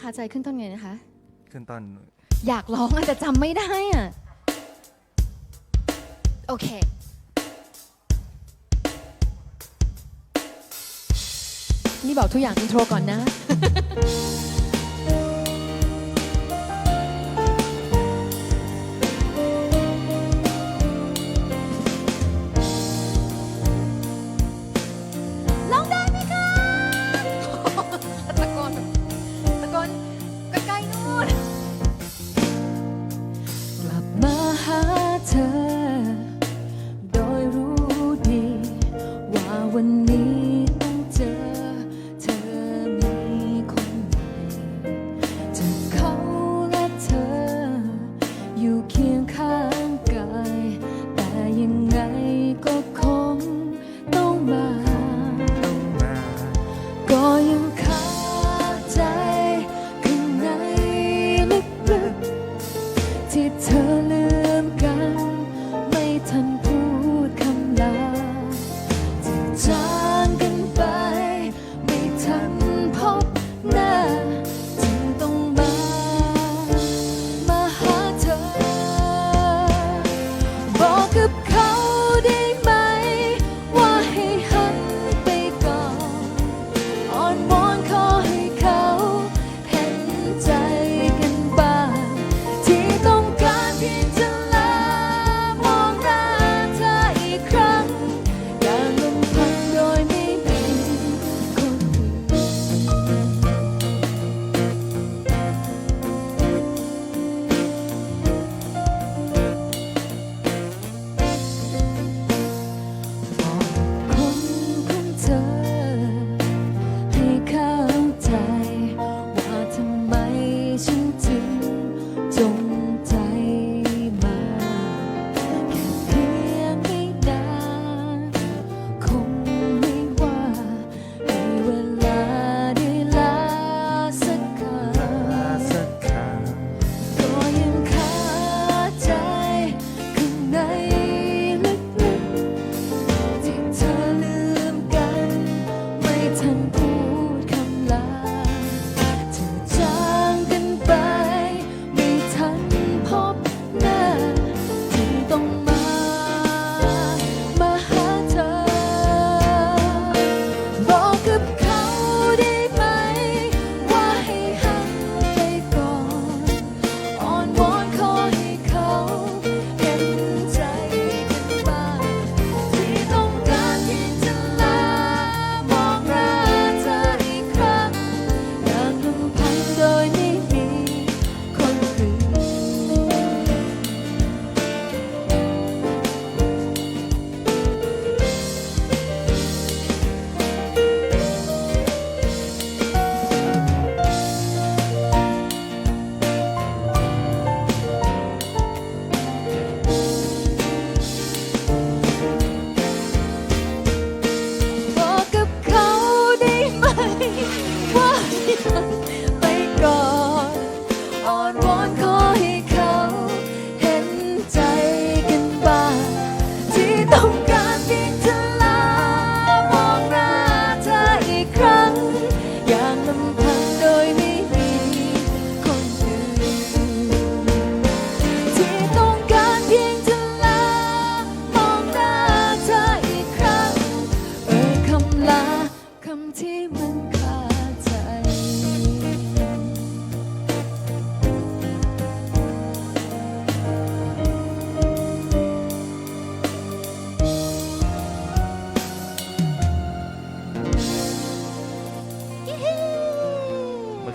คาใจขึ้นต้นไงนะคะ ขึ้นต้นอยากร้องอาจจะจำไม่ได้อะ โอเค นี่บอกทุกอย่างอินโทรก่อนนะ 看。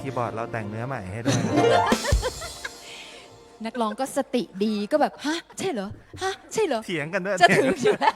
คีย์บอร์ดเราแต่งเนื้อใหม่ให้ด้วย นักร้องก็สติดีก็แบบ ฮะ ใช่เหรอ ฮะ ใช่เหรอ เถียงกันด้วยจะถึงอยู่แล้ว